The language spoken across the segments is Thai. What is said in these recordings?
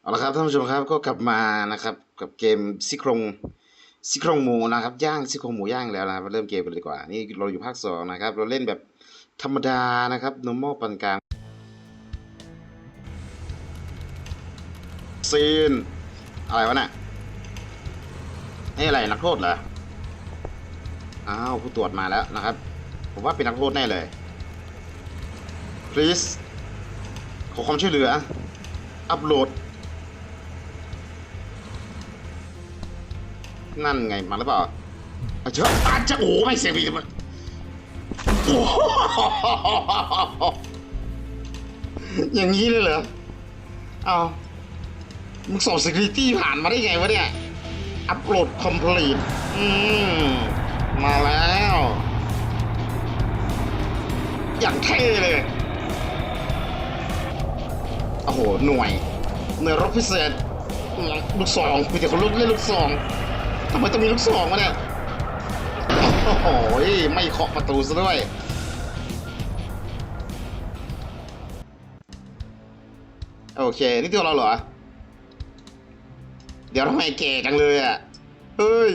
เอาละครับท่านผู้ชมครับก็กลับมานะครับกับเกมซี่โครงซี่โครงหมูนะครับย่างซี่โครงหมูย่างแล้วนะครับมาเริ่มเกมกันเลยดีกว่านี่เราอยู่ภาคสองนะครับเราเล่นแบบธรรมดานะครับ normal ปานกลางซีนอะไรวะน่ะนี่อะไรนักโทษเหรออ้าวผู้ตรวจมาแล้วนะครับ ผมว่าเป็นนักโทษแน่เลย please อความช่วยเหลือ อัปโหลด นั่นไงมาหรือเปล่าอาเจ้าอาจจะโอ้ไม่เสียงบีมันโอ้อย่างนี้เลยเหรอ เอามึงสอบ security ผ่านมาได้ไงวะเนี่ย อัปโหลด complete อืม มาแล้ว อย่างเท่เลย โอ้โห หน่วย หน่วยรบพิเศษ ลูกซองมีแต่คนลูกเล่นลูกซองทำไมต้องมีลูกซองวะเนี่ย โอ้โห ไม่เคาะประตูซะด้วยโอเค นี่ตัวเราเหรอ เดี๋ยวทำไมแก่จังเลยอะ เฮ้ย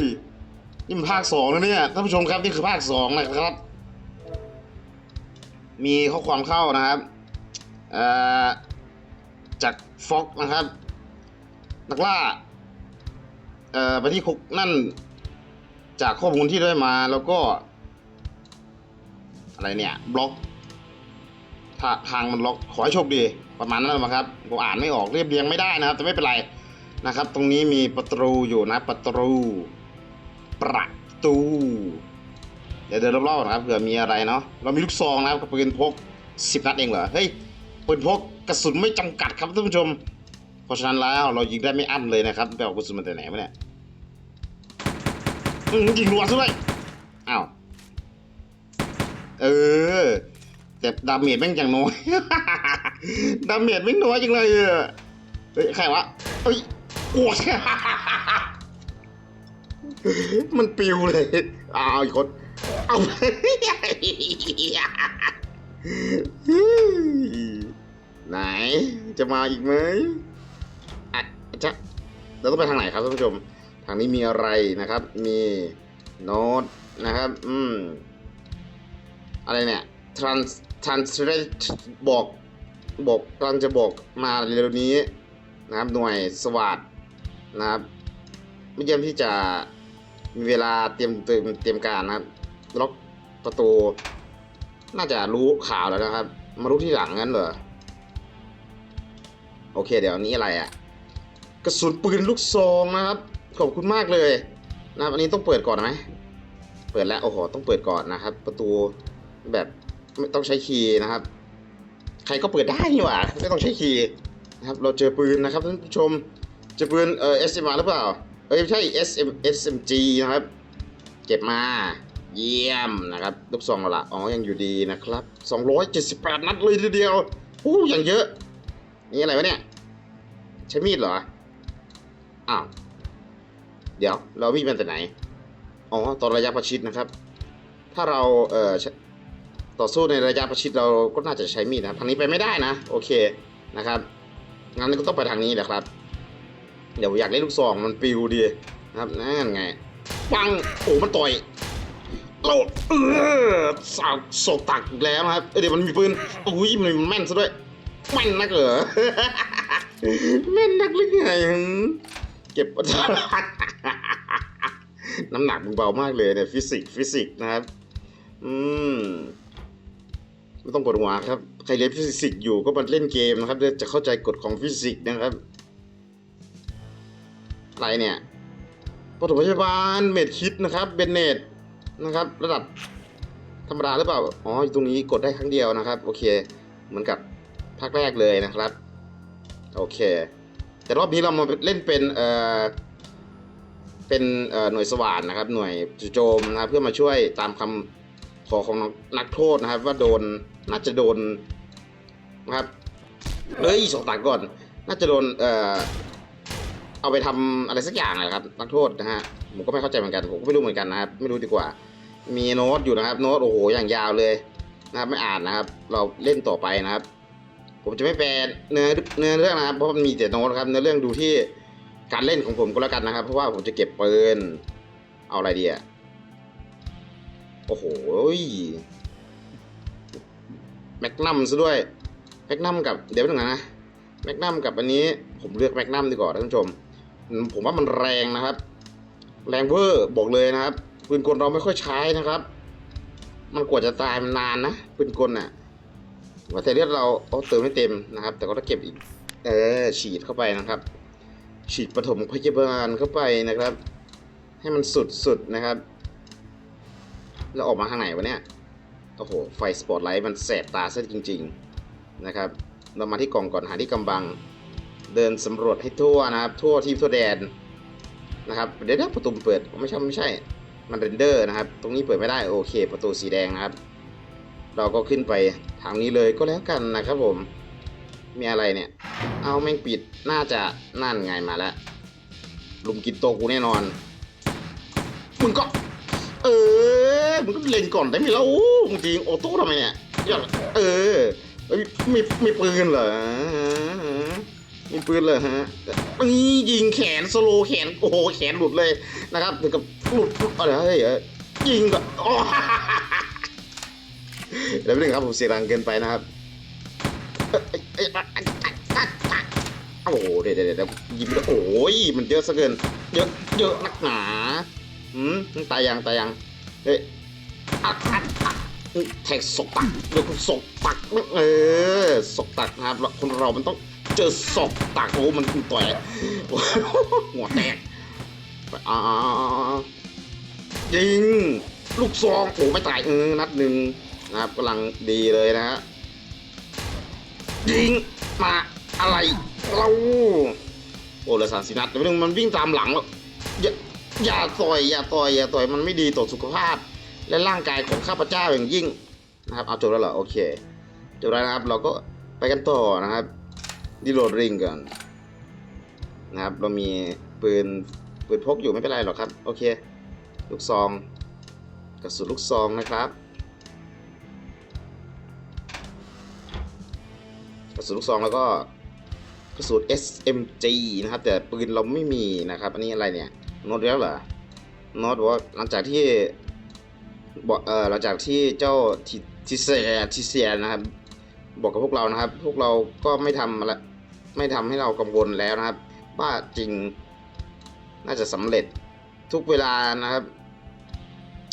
นี่มันภาคสองแล้วเนี่ย ท่านผู้ชมครับ นี่คือภาคสองนะครับ มีข้อความเข้านะครับ เอ่อ จากฟ็อกนะครับนักล่าเอ่อไปที่คุกนั่น จากข้อมูลที่ได้มาแล้วก็ อะไรเนี่ยบล็อกทาทางมันล็อกขอให้โชคดีประมาณนั้นแหละครับผมอ่านไม่ออกเรียบเรียงไม่ได้นะครับ แต่ไม่เป็นไรนะครับ ตรงนี้มีประตูอยู่นะประตูประตูเดี๋ยวเดินรอบๆนะครับเผื่อมีอะไรเนาะเรามีลูกซองนะครับกับปืนพกสิบนัดเองเหรอเฮ้ย ปืนพกกระสุนไม่จำกัดครับท่านผู้ชม เพราะฉะนั้นแล้วเรายิงได้ไม่อั้นเลยนะครับไปเอากระสุนมาแต่ไหนวะเนี่ยอืมยิงรัวซะด้วยอ้าวเออแต่ดาเมจแม่งอย่างน้อยดาเมจแม่งน้อยจังเลยเฮ้ยใครวะเฮ้ยโอ้ยมันปิวเลยอ้าวอีกคนเอา ไหน จะมาอีกไหมอะจะเราต้องไปทางไหนครับท่านผู้ชม ทางนี้มีอะไรนะครับ มีโน้ตนะครับ อืม อะไรเนี่ย trans translate บอกบอกกำลังจะบอกมาเร็วนี้นะครับ หน่วยสวัสดนะครับไม่เยี่ยมที่จะมีเวลาเตรียมเตรียมเตรียมการนะครับล็อกประตู น่าจะรู้ข่าวแล้วนะครับ มารู้ที่หลังงั้นเหรอ โอเค เดี๋ยวนี้อะไรอะ่ะกระสุนปืนลูกซองนะครับ ขอบคุณมากเลยนะครับอันนี้ต้องเปิดก่อนไหมเปิดแล้วโอ้โหต้องเปิดก่อนนะครับ ประตูแบบไม่ต้องใช้คีย์นะครับ ใครก็เปิดได้นี่หว่าไม่ต้องใช้คีย์นะครับ เราเจอปืนนะครับท่านผู้ชมเจอปืนเอ่อ SMR หรือเปล่าเอ้ยไม่ใช่ SM SMG นะครับ เก็บมาเยี่ยมนะครับลูกซองละอ๋อยังอยู่ดีนะครับ 278 นัดเลยทีเดียวอู้ย่างเยอะ นี่อะไรวะเนี่ย ใช้มีดเหรอ อ้าว เดี๋ยว เราวิ่งเป็นแต่ไหน อ๋อตอนระยะประชิดนะครับ ถ้าเราเอ่อต่อสู้ในระยะประชิดเราก็น่าจะใช้มีดนะทางนี้ไปไม่ได้นะ โอเคนะครับ งั้นก็ต้องไปทางนี้แหละครับ เดี๋ยวอยากเล่นลูกซองมันปิวดีนะครับนั่นไง ปัง โอ้มันต่อยเราเออสาวโศกตักอีกแล้วครับเเดี๋ยวมันมีปืนอุ้ยมันแม่นซะด้วย แม่นนักเหรอแม่นนักหรือไงเก็บน้ำหนักมึงเบามากเลยเนี่ยฟิสิกส์ฟิสิกส์นะครับ อืมไม่ต้องปวดหัวครับ ใครเรียนฟิสิกส์อยู่ก็มาเล่นเกมนะครับจะเข้าใจกฎของฟิสิกส์นะครับอะไรเนี่ยปฐมพยาบาลเมดคิดนะครับเบนเนตนะครับ ระดับธรรมดาหรือเปล่า อ๋อตรงนี้กดได้ครั้งเดียวนะครับ โอเค เหมือนกับ ภาคแรกเลยนะครับ โอเค แต่รอบนี้เรามาเล่นเป็นเอ่อเป็นเออหน่วยสว่านนะครับ หน่วยจโจมนะเพื่อมาช่วยตามคำขอของนักโทษนะครับ ว่าโดนน่าจะโดนนะครับเอ้ยสองตาก่อน น่าจะโดนเอ่อเอาไปทำอะไรสักอย่างนะครับนักโทษนะฮะผมก็ไม่เข้าใจเหมือนกันผมก็ไม่รู้เหมือนกันนะครับ ไม่รู้ดีกว่า มีโน้ตอยู่นะครับ โน้ตโอ้โหอย่างยาวเลยนะครับไม่อ่านนะครับ เราเล่นต่อไปนะครับ ผมจะไม่แปลเนื้อเนื้อเรื่องนะครับเพราะมันมีแต่โน้ตครับเนื้อเรื่องดูที่การเล่นของผมก็แล้วกันนะครับ เพราะว่าผมจะเก็บปืนเอาอะไรดีอะโอ้โหแมกนัมซะด้วยแมกนัมกับเดี๋ยวหนึ่งนะแมกนัมกับอันนี้ผมเลือกแมกนัมดีกว่าท่านผู้ชม ผมว่ามันแรงนะครับ แรงเวอร์บอกเลยนะครับปืนกลเราไม่ค่อยใช้นะครับ มันกว่าจะตายมันนานนะปืนกลน่ะ ว่าแต่เลือดเราโอ้เติมไม่เต็มนะครับ แต่ก็ต้องเก็บอีกเออฉีดเข้าไปนะครับ ฉีดปฐมพยาบาลเข้าไปนะครับ ให้มันสุดๆนะครับ แล้วออกมาข้างไหนวะเนี่ยโอ้โหไฟสปอตไลท์มันแสบตาซะจริง ๆนะครับ เรามาที่กล่องก่อนหาที่กำบัง เดินสำรวจให้ทั่วนะครับ ทั่วทีมทั่วแดนนะครับเดี๋ยวนะประตูเปิดไม่ใช่ไม่ใช่มันเรนเดอร์นะครับ ตรงนี้เปิดไม่ได้โอเค ประตูสีแดงนะครับ เราก็ขึ้นไปทางนี้เลยก็แล้วกันนะครับผม มีอะไรเนี่ย เอาแม่งปิดน่าจะนั่นไงมาแล้วลุมกินโตวกูแน่นอน มึงก็ เออ มึงก็เล็งก่อนได้ไหมแล้วจริงโอโต้ทำไมเนี่ยยากเออเอ้ยมีมีปืนเหรอมีปืนเลยฮะนี่ยิงแขนสโลแขนโอ้โหแขนหลุดเลยนะครับถึงกับหลุดอะไรเฮ้ยเอ้ยยิงแบบอ๋ เดี๋ยวไม่ถึงครับผมเสียงดังเกินไปนะครับเอ้ยเอ้ยเอ้ยโอ้โหเดี๋ยวเดี๋ยวเดี๋ยวยิงแล้วโอ้ยมันเยอะซะเกิน เยอะเยอะนักหนาอืมตายยังตายยังเฮ้ยอัดอัดอัดแทงศกตักเดี๋ยวคุณศกตักเออศกตักนะครับคนเรามันต้องเจอศกตักโอ้มันต่อยหัวแตกอ่ายิงลูกซองโอ้ไม่ตายเออนัดหนึ่ง นะครับกำลังดีเลยนะฮะยิงมาอะไรเราโอ้เหลือสามสิบนัดแต่ไม่ต้องมันวิ่งตามหลังแล้วอย่าอย่าต่อยอย่าต่อยอย่าต่อยมันไม่ดีต่อสุขภาพ และร่างกายของข้าพเจ้าอย่างยิ่งนะครับเอาจบแล้วเหรอโอเคจบแล้วนะครับ เราก็ไปกันต่อนะครับดีโหลดริงกันนะครับเรามีปืนปืนพกอยู่ไม่เป็นไรหรอกครับ โอเค ลูกซองกระสุนลูกซองนะครับ ระสุนลูกซองแล้วก็กระสุน SMG นะครับ แต่ปืนเราไม่มีนะครับ อันนี้อะไรเนี่ยโน้ตแล้วเหรอโน้ตบอกว่าหลังจากที่บอกเออหลังจากที่เจ้าทิทเซียทิเซียนะครับ บอกกับพวกเรานะครับ พวกเราก็ไม่ทำอะไรไม่ทำให้เรากังวลแล้วนะครับว่าจริงน่าจะสำเร็จทุกเวลานะครับ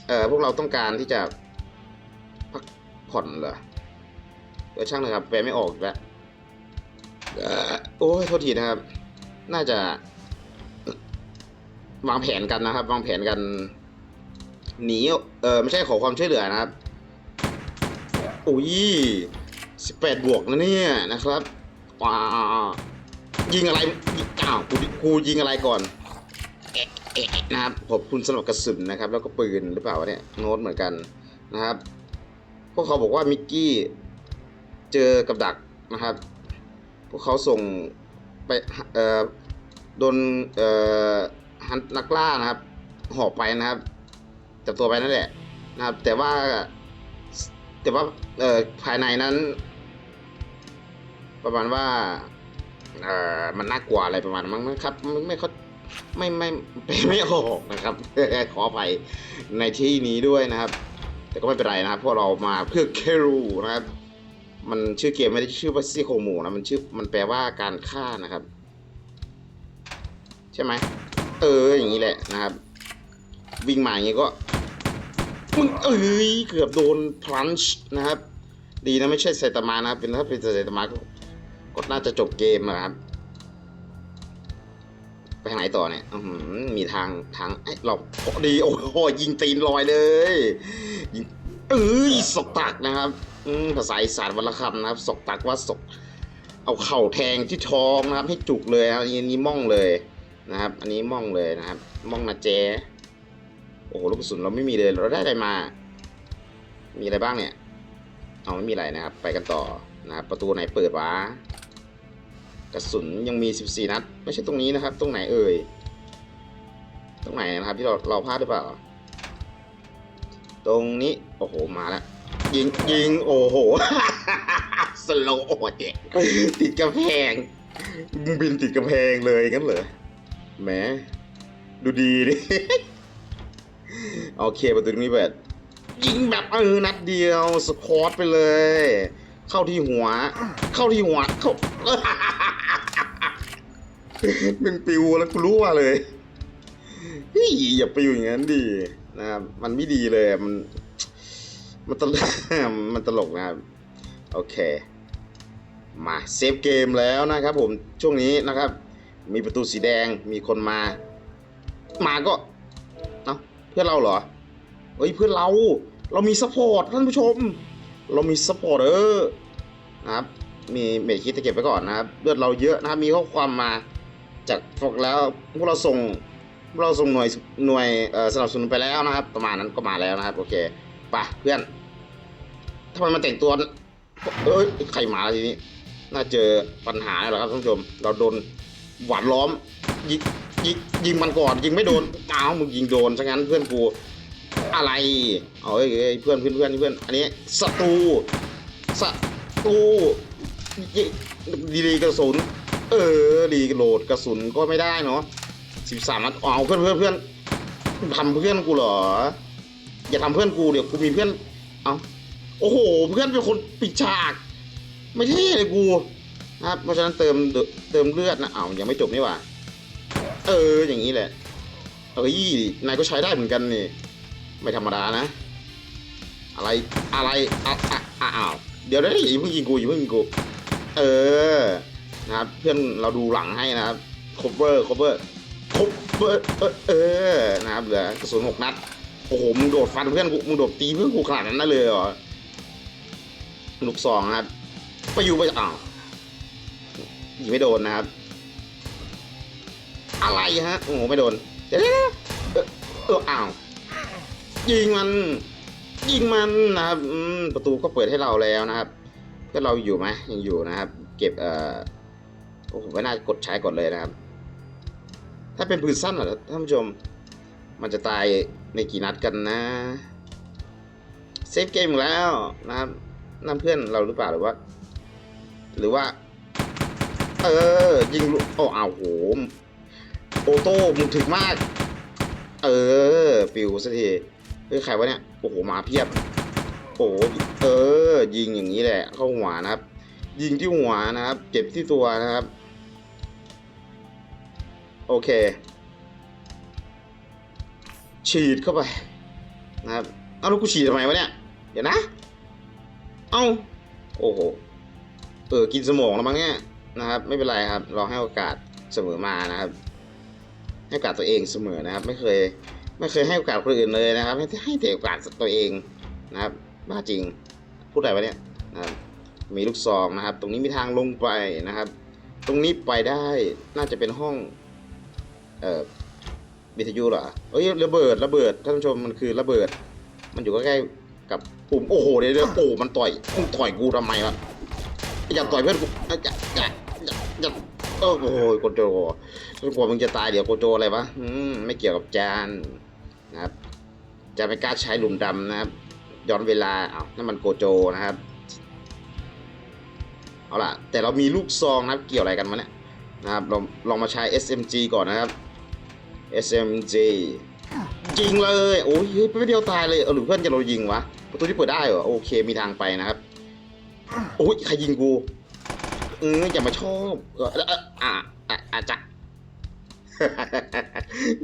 เออพวกเราต้องการที่จะพักผ่อนเหรอเออช่างนะครับแปลไม่ออกแล้ว โอ้ยโทษทีนะครับ น่าจะ วางแผนกันนะครับ วางแผนกันหนีเออไม่ใช่ขอความช่วยเหลือนะครับอุ้ยสิบแปดบวกนะเนี่ยนะครับว้ายิงอะไรอ้าวกูกูยิงอะไรก่อนเอ๊ะนะครับขอบคุณสำหรับกระสุนนะครับ แล้วก็ปืนหรือเปล่าเนี่ยโน้ตเหมือนกันนะครับ พวกเขาบอกว่ามิกกี้เจอกับดักนะครับ พวกเขาส่งไปเอ่อโดนเอ่อฮันนักล่านะครับหอบไปนะครับจับตัวไปนั่นแหละนะครับ แต่ว่าแต่ว่าเอ่อภายในนั้น ประมาณว่าเอ่อมันน่ากลัวอะไรประมาณนั้นะครับไม่ไม่เขาไม่ไม่ไม่ไม่ออกนะครับขออภัยในที่นี้ด้วยนะครับ แต่ก็ไม่เป็นไรนะครับเพราะเรามาเพื่อเครูนะครับ มันชื่อเกมไม่ได้ชื่อว่าซี่โครงหมูนะมันชื่อมันแปลว่าการฆ่านะครับ ใช่ไหมเอออย่างนี้แหละนะครับ วิ่งมาอย่างนี้ก็มึงเอ้ยเกือบโดนพลันช์นะครับ ดีนะไม่ใช่ไซตามะนะครับเป็นถ้าเป็นไซตามะก็ก็น่าจะจบเกมนะครับ ไปทางไหนต่อเนี่ยมีทางทางไอ้เราพอดีโอ้โหยิงตีนลอยเลยยิง เอ้ยศกตักนะครับ อืมภาษาอีสานวันละคำนะครับศกตักว่าศกเอาเข่าแทงที่ท้องนะครับ ให้จุกเลยครับอันนี้ม่องเลยนะครับ อันนี้ม่องเลยนะครับ ม่องนะเจโอ้โหลูกกระสุนเราไม่มีเลยเราได้อะไรมา มีอะไรบ้างเนี่ยเอาไม่มีอะไรนะครับ ไปกันต่อนะครับประตูไหนเปิดวะกระสุนยังมี 14 นัด ไม่ใช่ตรงนี้นะครับ ตรงไหนเอ่ย ตรงไหนนะครับที่เราเราพลาดหรือเปล่า ตรงนี้ โอ้โห มาแล้ว ยิงยิง โอ้โห สโลว์โอ้ยติดกระแพงบินติดกระแพงเลยงั้นเหรอแหมดูดีดิ โอเคประตูนี้เปิดยิงแบบเออนัดเดียวสคอตไปเลย เข้าที่หัว เข้าที่หัวเข้ามึงปิวแล้วกูรู้ว่าเลยเฮ้ยอย่าปิวอย่างนั้นดินะครับมันไม่ดีเลยมัน มันตลก มันตลกนะครับ โอเค มาเซฟเกมแล้วนะครับผม ช่วงนี้นะครับ มีประตูสีแดง มีคนมา มาก็ เอ้า เพื่อนเราเหรอ เฮ้ย เพื่อนเรา เรามีซัพพอร์ตท่านผู้ชม เรามีซัพพอร์ตเออนะครับ มีเมดคิดจะเก็บไว้ก่อนนะครับ เลือดเราเยอะนะครับ มีข้อความมาจากพวกแล้ว พวกเราส่งพวกเราส่งหน่วยหน่วยสนับสนุนไปแล้วนะครับ ประมาณนั้นก็มาแล้วนะครับ โอเคไปเพื่อนำไมมันแต่งตัวเอ้ยใครมาทีนี้ น่าเจอปัญหาแล้วครับท่านผู้ชม เราโดนหวานล้อม ยิงยิงยิงมันก่อน ยิงไม่โดนอ้าวมึงยิงโดนซะงั้นเพื่อนกูอะไรเอาเอ้ยเพื่อนเพื่อนเพื่อนเพื่อนอันนี้ศัตรูศัตรูดีดีกระสุน เออรีโหลดกระสุนก็ไม่ได้เนาะสิบสามนัดเอาเพื่อนเพื่อนเพื่อนทำเพื่อนกูเหรออย่าทำเพื่อนกูเดี๋ยวกูมีเพื่อนเอา โอ้โห เพื่อนเป็นคนปิดฉาก ไม่ใช่เลยกูนะครับเพราะฉะนั้นเติมเติมเลือดนะเอายังไม่จบนี่หว่า เออ อย่างนี้แหละ เอ้ย นายก็ใช้ได้เหมือนกันนี่ ไม่ธรรมดานะ อะไร อะไรอะอะอ้าว เดี๋ยวได้อย่าเพิ่งยิงกูอย่าเพิ่งยิงกู เออ นะครับ เพื่อนเราดูหลังให้นะครับ cover cover cover เออเออนะครับ เหลือกระสุนหกนัด โอ้โห มึงโดดฟันเพื่อนกู มึงโดดตีเพื่อนกูขนาดนั้นได้เลยเหรอ ลูกสองนะครับไปอยู่ไปอ้าวยิงไม่โดนนะครับ อะไรฮะโอ้โหไม่โดนเดี๋ยวเออเอ้าวยิงมัน ยิงมันนะครับประตูก็เปิดให้เราแล้วนะครับ ก็เราอยู่ไหมยังอยู่นะครับ เก็บเอ่อโอ้ผมไม่น่ากดใช้ก่อนเลยนะครับ ถ้าเป็นปืนสั้นเหรอท่านผู้ชม มันจะตายในกี่นัดกันนะเซฟเกมแล้วนะครับ นั่นเพื่อนเราหรือเปล่าหรือว่า หรือว่า เออ ยิงลูกโอ้อาโหโอโต้มึงถึงมาก เออปิวสักทีเฮ้ยใครวะเนี่ยโอ้โหมาเพียบโอ้โหเออ ยิงอย่างนี้แหละ เข้าหัวนะครับ ยิงที่หัวนะครับ เจ็บที่ตัวนะครับ โอเค ฉีดเข้าไปนะครับ เอาล้วกูฉีดทำไมวะเนี่ย เดี๋ยวนะ เอาโอ้โห เออ กินสมองแล้วมั้งเนี่ยนะครับ ไม่เป็นไรครับ เราให้โอกาสเสมอมานะครับ ให้โอกาสตัวเองเสมอนะครับ ไม่เคย ไม่เคยให้โอกาสคนอื่นเลยนะครับ ให้ให้แต่โอกาสตัวเองนะครับ บ้าจริง พูดอะไรวะเนี่ยนะครับมีลูกซองนะครับ ตรงนี้มีทางลงไปนะครับ ตรงนี้ไปได้ น่าจะเป็นห้อง เอ่อวิทยุเหรอเอ้ย ระเบิด ระเบิด ท่านผู้ชม มันคือระเบิด มันอยู่ใกล้ๆกับ ปุ่มโอ้โหเดี๋ยวเดี๋ยวโอ้มันต่อยมึงต่อยกูทำไมวะอย่าต่อยเพื่อนกูอย่าอย่าอย่าอย่าโอ้โหโกโจกูกลัวมึงจะตายเดี๋ยวโกโจอะไรวะอืมไม่เกี่ยวกับจานนะครับจะไม่กล้าใช้หลุมดำนะครับย้อนเวลาเอ้านั่นมันโกโจนะครับเอาล่ะแต่เรามีลูกซองนะครับเกี่ยวอะไรกันวะเนี่ยนะครับเราลองมาใช้ SMG ก่อนนะครับ SMG ยิงเลยโอ้ยเฮ้ยไปเดียวตายเลยเออหรือเพื่อนจะเรายิงวะ ประตูที่เปิดได้เหรอโอเคมีทางไปนะครับโอ้ยใครยิงกูเอออย่ามาชอบเออเอออะอะอาจจะ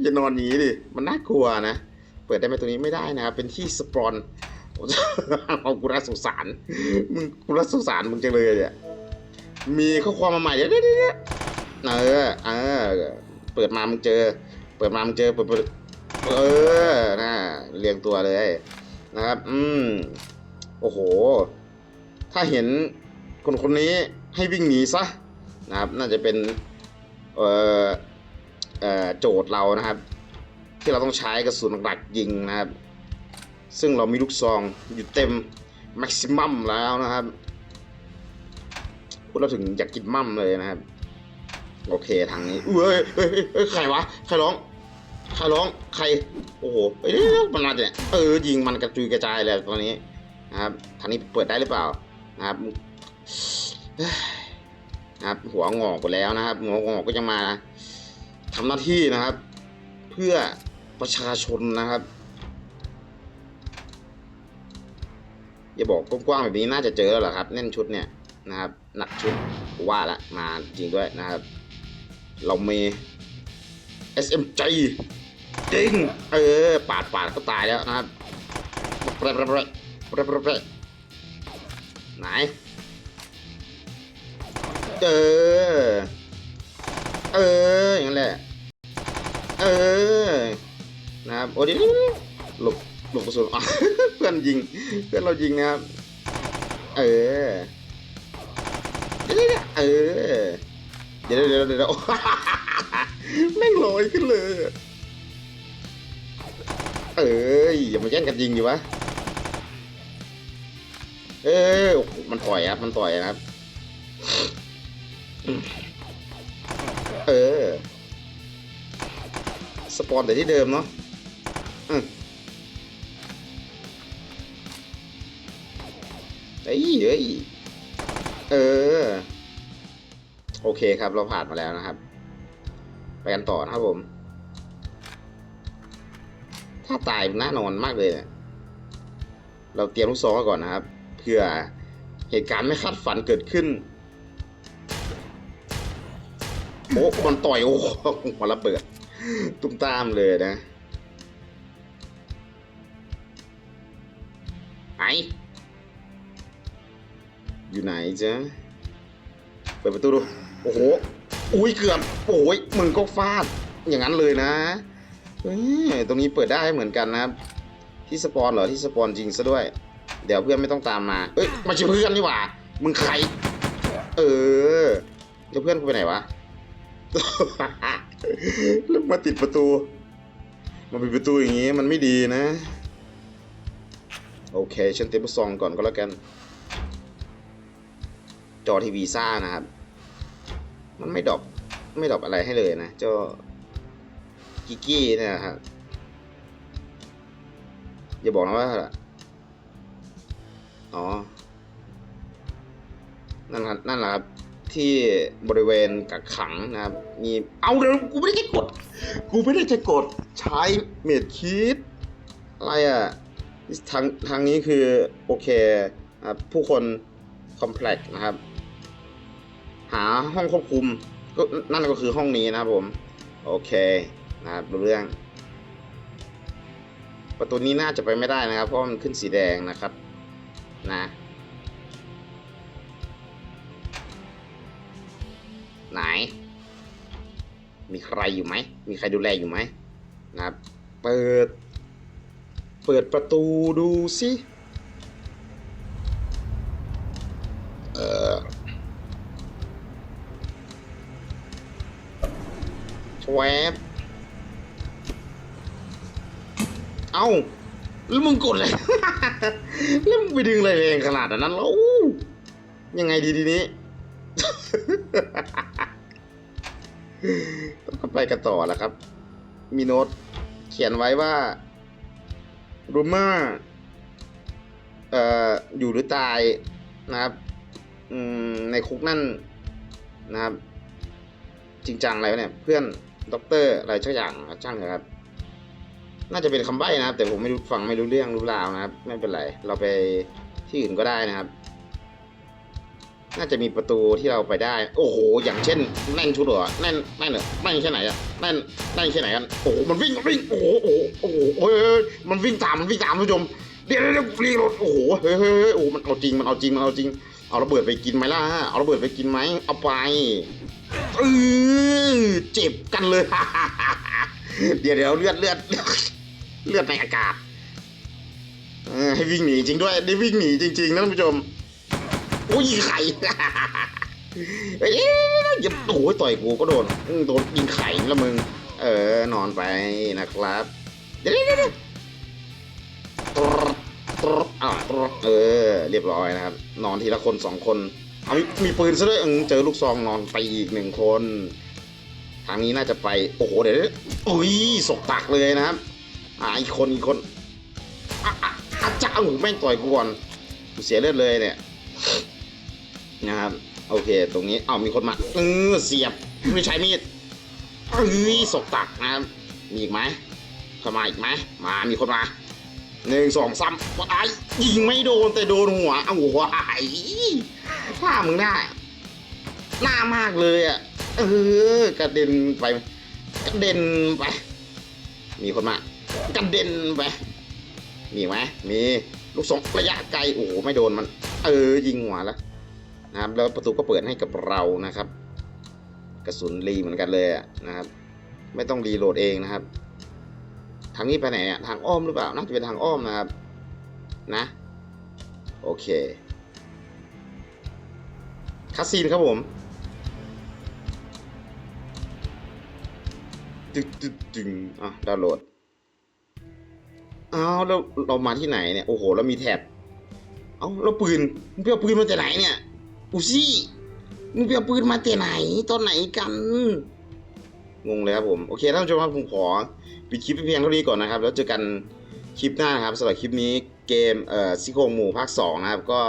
อย่านอนหนีดิมันน่ากลัวนะเปิดได้ไหมตัวนี้ไม่ได้นะครับเป็นที่สปอนเอากูรักสงสารมึงกูรักสงสารมึงจังเลยเนี่ยมีข้อความมาใหม่เดี๋ยวเดี๋ยวเดี๋ยวเออเออเปิดมามึงเจอ เปิดมามึงเจอเปิดเปิดเออนะเรียงตัวเลย นะครับ อืม โอ้โห ถ้าเห็นคนคนนี้ให้วิ่งหนีซะนะครับ น่าจะเป็นเอ่อเอ่อโจทย์เรานะครับ ที่เราต้องใช้กระสุนหลักยิงนะครับ ซึ่งเรามีลูกซองอยู่เต็มแม็กซิมัมแล้วนะครับพูดเราถึงอยากกินมั่มเลยนะครับ โอเคทางนี้เอ้ยเอ้ยเอ้ยเอ้ยใครวะ ใครร้อง ใครร้องใคร โอ้โหเอ้ยมันมาจากไหนเออยิงมันกระจุยกระจายเลยตอนนี้นะครับทางนี้เปิดได้หรือเปล่านะครับนะครับหัวงอกไปแล้วนะครับหัวงอกก็จะมาทำหน้าที่นะครับ เพื่อประชาชนนะครับอย่าบอกกว้างๆแบบนี้น่าจะเจอแล้วเหรอครับแน่นชุดเนี่ยนะครับ หนักชุดว่าละมาจริงด้วยนะครับ เรามี SMG จริงเออปาดปาดก็ตายแล้วนะครับเปรย์เปรเปรเปรเปรไหนเออเอออย่างนั้นแหละเออนะครับโอ้ดิหลบหลบกระสุนเพื่อนยิงเพื่อนเรายิงนะครับเออเออเดี๋ยวเดี๋ยวเดี๋ยวเดี๋ยวแม่งลอยขึ้นเลย เอ้ยอย่ามาแย่งกันยิงดิวะ เออมันต่อยครับ มันต่อยนะครับ เออ สปอนแต่ที่เดิมเนาะเอ้ยเอ้ยเออ โอเคครับเราผ่านมาแล้วนะครับ ไปกันต่อนะครับผม ถ้าตายน่านอนมากเลยนี่ยเราเตรียมลูกซองก่อนนะครับเพื่อเหตุการณ์ไม่คาดฝันเกิดขึ้นโอ้มันต่อยโอ้หัวระเบิด ตุ้มตามเลยนะไหนอยู่ไหนจ๊ะเปิดประตูดู โอ้โห อุ้ยเกือบ โอ้ยมึงก็ฟาด อย่างนั้นเลยนะ เฮ้ยตรงนี้เปิดได้เหมือนกันนะครับ ที่สปอนเหรอที่สปอนจริงซะด้วย เดี๋ยวเพื่อนไม่ต้องตามมาเอ้ยไมาใช่เพื่อนนี่หว่า มึงใคร เออเดี๋ยวเพื่อนกูไปไหนวะแล้วมาติดประตูมาปิดประตูอย่างงี้มันไม่ดีนะ โอเคฉันเต็มซองก่อนก็แล้วกัน จอทีวีซ่านะครับ มันไม่ดรอปไม่ดรอปอะไรให้เลยนะเจ้า กิกี้เนี่ยนะอย่าบอกนะว่าอ๋อ นั่นครับนั่นแหละครับที่บริเวณกักขังนะครับ มีเอาเดี๋ยวกูไม่ได้จะกด กูไม่ได้จะกดใช้เมดคิดอะไรอะทางทางนี้คือ โอเคครับผู้คนคอมเพล็กซ์นะครับ หาห้องควบคุมก็นั่นก็คือห้องนี้นะครับผม โอเค นะครับรู้เรื่อง ประตูนี้น่าจะไปไม่ได้นะครับ เพราะมันขึ้นสีแดงนะครับนะไหน มีใครอยู่ไหม มีใครดูแลอยู่ไหมนะครับ เปิด เปิดประตูดูสิเออชวบาแล้วมึงกดเลยแล้วมึงไปดึงอะไรแรงขนาดนั้นแล้วยังไงดีทีนี้ต้องไปกันต่อแล้วครับ มีโน้ตเขียนไว้ว่ารูเมอร์เอ่ออยู่หรือตายนะครับในคุกนั่นนะครับ จริงจังอะไรวเนี่ย เพื่อนด็อกเตอร์อะไรชักอย่างช่างเถอะครับ น่าจะเป็นคำใบ้นะครับ แต่ผมไม่รู้ฟังไม่รู้เรื่องรู้ราวนะครับ ไม่เป็นไร เราไปที่อื่นก็ได้นะครับ น่าจะมีประตูที่เราไปได้ โอ้โห อย่างเช่นแน่นชุดเหรอแน่นแน่นเหรอแน่นแค่ไหนอะแน่นแน่นแค่ไหนกันโอ้โหมันวิ่งวิ่งโอ้โหโอ้โหโอ้โหเฮ้ยมันวิ่งตามมันวิ่งตามท่านผู้ชมเดี๋ยวเดี๋ยวรีรถโอ้โหเฮ้ยเฮ้ยโอ้โหมันเอาจริงมันเอาจริงมันเอาจริงเอาระเบิดไปกินไหมล่ะเอาระเบิดไปกินไหมเอาไปเออเจ็บกันเลยเดี๋ยวเดี๋ยวเลือดเลือด เลือดในอากาศเออให้วิ่งหนีจริงด้วย ได้วิ่งหนีจริงๆนะท่านผู้ชมโอ้ยไข่เอ้ยอย่าโอ้ยต่อยกูก็โดนโดนยิงไข่แล้วมึง เออ นอนไปนะครับ เดี๋ยวเดี๋ยวเดี๋ยวตรดตรดอ่าตรดเออ เรียบร้อยนะครับ นอนทีละคนสองคนเอามีมีปืนซะด้วยเจอลูกซองนอนไปอีกหนึ่งคน ทางนี้น่าจะไป โอ้โห เดี๋ยวเดี๋ยวอุ้ยสกตักเลยนะครับ อ่าอีกคนอีกคนอะอะอาจ้าโอ้โหแม่งต่อยกูก่อนกูเสียเลือดเลยเนี่ยนะครับโอเค ตรงนี้เอ้ามีคนมาเออเสียบไม่ใช้มีดเอ้ยศกตักนะครับมีอีกไหมเข้ามาอีกไหมมามีคนมาหนึ่งสองสามว้ายยิงไม่โดนแต่โดนหัวเอาหัวหายถ้ามึงได้หน้ามากเลยอะเออกระเด็นไปกระเด็นไป มีคนมา กระเด็นไปมีไหมมีลูกสองระยะไกลโอ้โหไม่โดนมัน เออยิงหัวแล้วนะครับแล้วประตูก็เปิดให้กับเรานะครับ กระสุนรีเหมือนกันเลยนะครับ ไม่ต้องรีโหลดเองนะครับ ทางนี้ไปไหนอะทางอ้อมหรือเปล่าน่าจะเป็นทางอ้อมนะครับนะ โอเคคัสซีนครับผมตึ๊ดตึ๊ดตึงอะดาวน์โหลด อ้าวเราเรามาที่ไหนเนี่ย โอ้โหเรามีแท็บเอ้าเราปืนมึงไปเอาปืนมาจากไหนเนี่ยอูซี่มึงไปเอาปืนมาแต่ไหนตอนไหนกัน งงเลยครับผม โอเคท่านผู้ชมครับผมขอปิดคลิปไปเพียงเท่านี้ก่อนนะครับ แล้วเจอกันคลิปหน้านะครับสำหรับคลิปนี้เกมเอ่อซิโครงหมู่ภาค2นะครับ ก็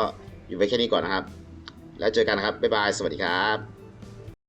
อยู่ไปแค่นี้ก่อนนะครับ แล้วเจอกันนะครับ บ๊ายบาย สวัสดีครับ